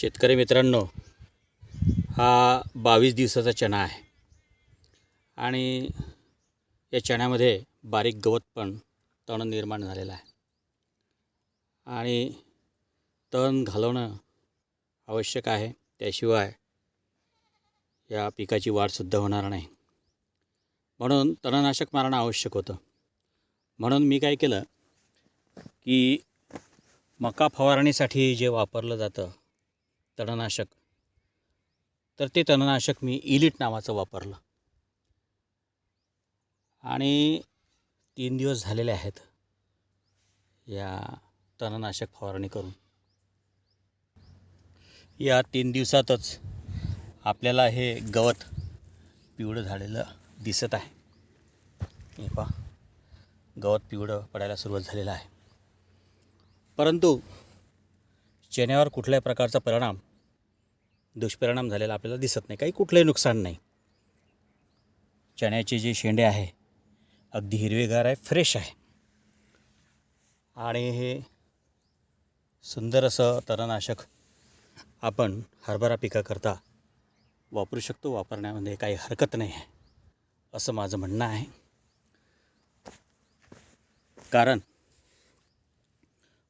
शेतकरी मित्रांनो हा बावीस दिवसाचा चणा आहे. आणि या चण्यामध्ये बारीक गवत पण तण निर्माण झालेलं आहे. आणि तण घालवणं आवश्यक आहे. त्याशिवाय या पिकाची वाढसुद्धा होणार नाही. म्हणून तणनाशक मारणं आवश्यक होतं. म्हणून मी काय केलं की मका फवारणीसाठी जे वापरलं जातं तणनाशक. तर ते तणनाशक मी इलिट नावाचं वापरलं. आणि तीन दिवस झालेले आहेत या तणनाशक फवारणी करून. या तीन दिवसातच आपल्याला हे गवत पिवळं झालेलं दिसत आहे. हे पहा गवत पिवळं पडायला सुरुवात झालेलं आहे. परंतु चण्यावर कुठल्याही प्रकारचा परिणाम दुष्परिणाम झालेला आपल्याला दिसत नाही. काही कुठलंही नुकसान नाही. चण्याचे जे शेंडे आहे अगदी हिरवेगार आहे फ्रेश आहे. आणि हे सुंदर असं तणनाशक आपण हरभरा पिकाकरता वापरू शकतो. वापरण्यामध्ये काही हरकत नाही आहे असं माझं म्हणणं आहे. कारण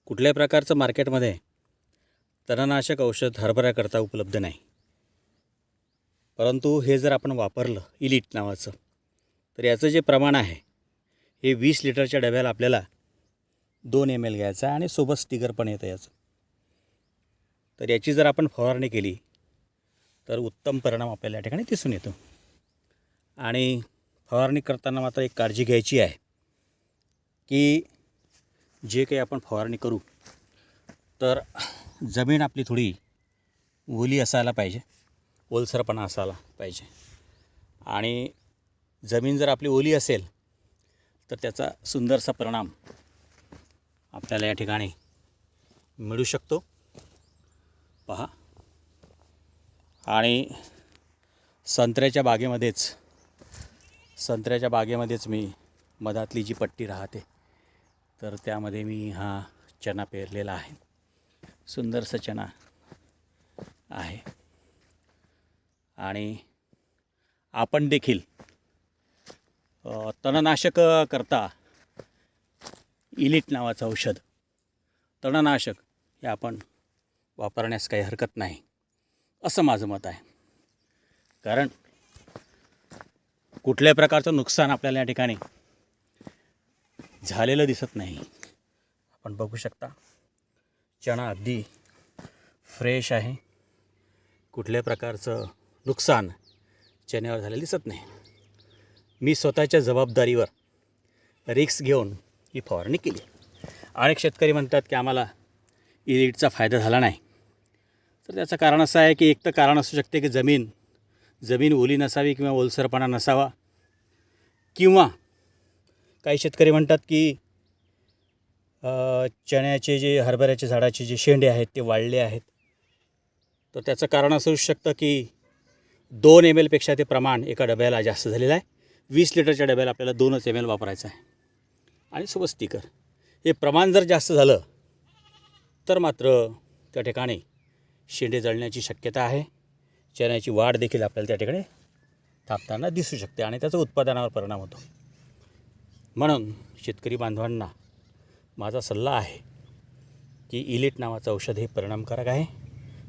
कुठल्याही प्रकारचं मार्केटमध्ये तणनाशक औषध हरभऱ्याकरता उपलब्ध नाही. परंतु हे जर आपण वापरलं इलिट नावाचं तर याचं जे प्रमाण आहे हे वीस लिटरच्या डब्याला आपल्याला दोन एम एल घ्यायचं आहे आणि सोबत स्टिकर पण येतं याचं. तर याची जर आपण फवारणी केली तर उत्तम परिणाम आपल्याला या ठिकाणी दिसून येतो. आणि फवारणी करताना मात्र एक काळजी घ्यायची आहे की जे काही आपण फवारणी करू तर जमीन आपली थोडी ओली असायला पाहिजे ओलसरपणा असायला पाहिजे. आणि जमीन जर आपली ओली असेल तर त्याचा सुंदरसा परिणाम आपल्याला या ठिकाणी मिळू शकतो. पहा. आणि संत्र्याच्या बागेमध्येच संत्र्याच्या बागेमध्येच मी मधातली जी पट्टी राहते तर त्यामध्ये मी हा चना पेरलेला आहे. सुंदर सचना आहे. आणि आपण देखील तणनाशक करता इलिट नावाचं औषध तणनाशक हे आपण वापरण्यास काही हरकत नाही असं माझं मत आहे. कारण कुठल्याही प्रकारचं नुकसान आपल्याला या ठिकाणी झालेलं दिसत नाही. आपण बघू शकता. चणा अगदी फ्रेश आहे. कुठल्या प्रकारचं नुकसान चण्यावर झालेलं दिसत नाही. मी स्वतःच्या जबाबदारीवर रिक्स घेऊन ही फवारणी केली. अनेक शेतकरी म्हणतात की आम्हाला इलिटचा फायदा झाला नाही. तर त्याचं कारण असं आहे की एक तर कारण असू शकते की जमीन जमीन ओली नसावी किंवा ओलसरपणा नसावा किंवा काही शेतकरी म्हणतात की चण्याचे जे हरभऱ्याचे झाडाचे जे शेंडे आहेत ते वाढले आहेत. तर त्याचं कारण असं असू शकतं की दोन एम एलपेक्षा ते प्रमाण एका डब्याला जास्त झालेलं आहे. वीस लिटरच्या डब्याला आपल्याला दोनच एम एल वापरायचं आहे. आणि सोबत स्टिकर हे प्रमाण जर जास्त झालं तर मात्र त्या ठिकाणी शेंडे जळण्याची शक्यता आहे. चण्याची वाढ देखील आपल्याला त्या ठिकाणी थांबताना दिसू शकते आणि त्याचा उत्पादनावर परिणाम होतो. म्हणून शेतकरी बांधवांना माझा सल्ला आहे की इलिट नावाचं औषध हे परिणामकारक आहे.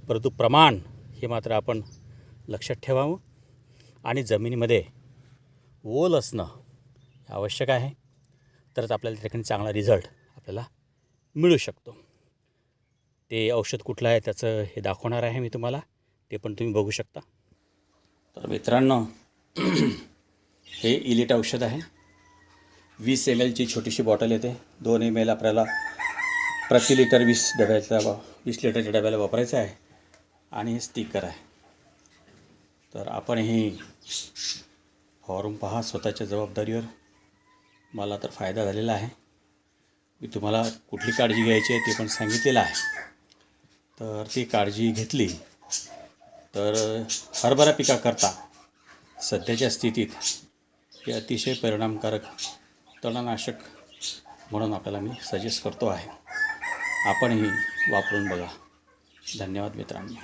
परंतु प्रमाण हे मात्र आपण लक्षात ठेवावं आणि जमिनीमध्ये ओल असणं आवश्यक आहे. तरच आपल्याला त्या ठिकाणी चांगला रिझल्ट आपल्याला मिळू शकतो. ते औषध कुठलं आहे त्याचं हे दाखवणार आहे मी तुम्हाला. ते पण तुम्ही बघू शकता. तर मित्रांनो हे इलिट औषध आहे. वीस एम एलची छोटीशी बॉटल येते. दोन एम एल आपल्याला प्रति लिटर वीस डब्याचा वा- वीस लिटरच्या डब्याला वापरायचं आहे. आणि हे स्टिकर आहे तर आपण हे फॉर्म पहा स्वतःच्या जबाबदारीवर. मला तर फायदा झालेला आहे. मी तुम्हाला कुठली काळजी घ्यायची आहे ते पण सांगितलेलं आहे. तर ती काळजी घेतली. तर हरभरा पिकाकरता सध्याच्या स्थितीत हे अतिशय परिणामकारक तणनाशक म्हणून आपल्याला मी सजेस्ट करतो आहे. आपणही वापरून बघा. धन्यवाद मित्रांनो.